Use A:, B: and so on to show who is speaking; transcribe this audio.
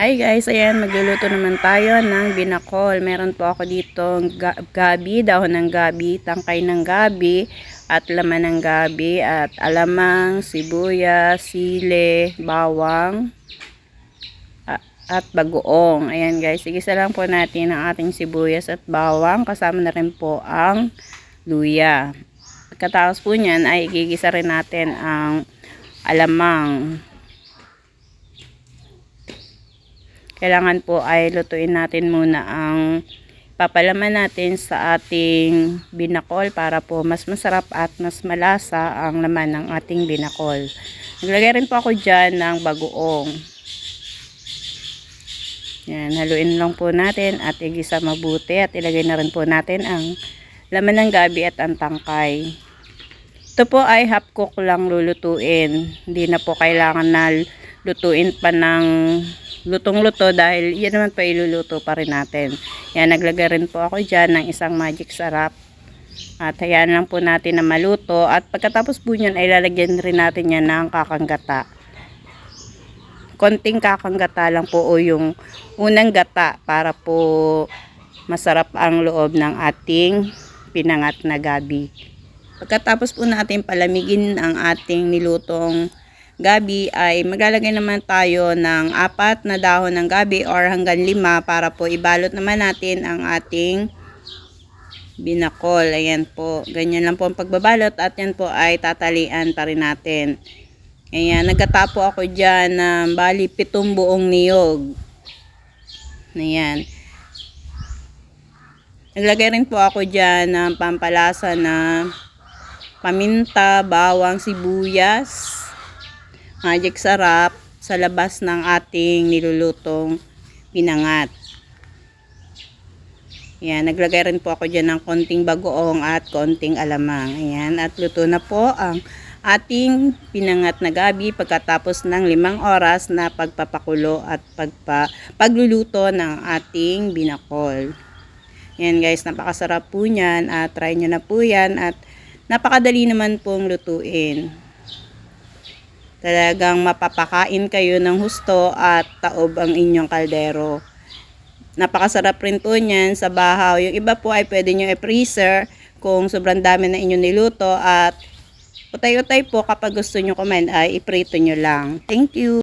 A: Hi guys, ayan, magluluto naman tayo ng binakol. Meron po ako dito ga gabi, dahon ng gabi, tangkay ng gabi, at laman ng gabi, at alamang, sibuyas, sile, bawang, at bagoong. Ayan guys, igisa lang po natin ang ating sibuyas at bawang. Kasama na rin po ang luya. Pagkatapos po niyan ay igigisa rin natin ang alamang. Kailangan po ay lutuin natin muna ang papalaman natin sa ating binakol para po mas masarap at mas malasa ang laman ng ating binakol. Naglagay rin po ako dyan ng bagoong. Yan, haluin lang po natin at igisa mabuti at ilagay na rin po natin ang laman ng gabi at ang tangkay. Ito po ay half cook lang lulutuin. Hindi na po kailangan na lutuin pa ng lutong-luto dahil yan naman pa iluluto pa rin natin. Yan, naglagay rin po ako dyan ng isang magic sarap. At hayaan lang po natin na maluto. At pagkatapos po nyan ay lalagyan rin natin yan ng kakanggata. Konting kakanggata lang po o yung unang gata para po masarap ang loob ng ating pinangat na gabi. Pagkatapos po natin palamigin ang ating nilutong gabi ay maglalagay naman tayo ng apat na dahon ng gabi or hanggang lima para po ibalot naman natin ang ating binakol. Ayan po. Ganyan lang po ang pagbabalot at yan po ay tatalian pa rin natin. Ayan. Nagkatapo ako dyan ng bali pitong buong niyog. Ayan. Naglagay rin po ako dyan ng pampalasa na paminta, bawang, sibuyas, magic sarap sa labas ng ating nilulutong pinangat. Ayan, naglagay rin po ako dyan ng konting bagoong at konting alamang. Ayan, at luto na po ang ating pinangat na gabi pagkatapos ng limang oras na pagpapakulo at pagpa, pagluluto ng ating binakol. Ayan guys, napakasarap po niyan at try nyo na po yan at napakadali naman pong lutuin. Talagang mapapakain kayo ng husto at taob ang inyong kaldero. Napakasarap rin po niyan sa bahaw. Yung iba po ay pwede nyo i-freezer kung sobrang dami na inyong niluto at utay-utay po kapag gusto nyo kumain ay iprito nyo lang. Thank you!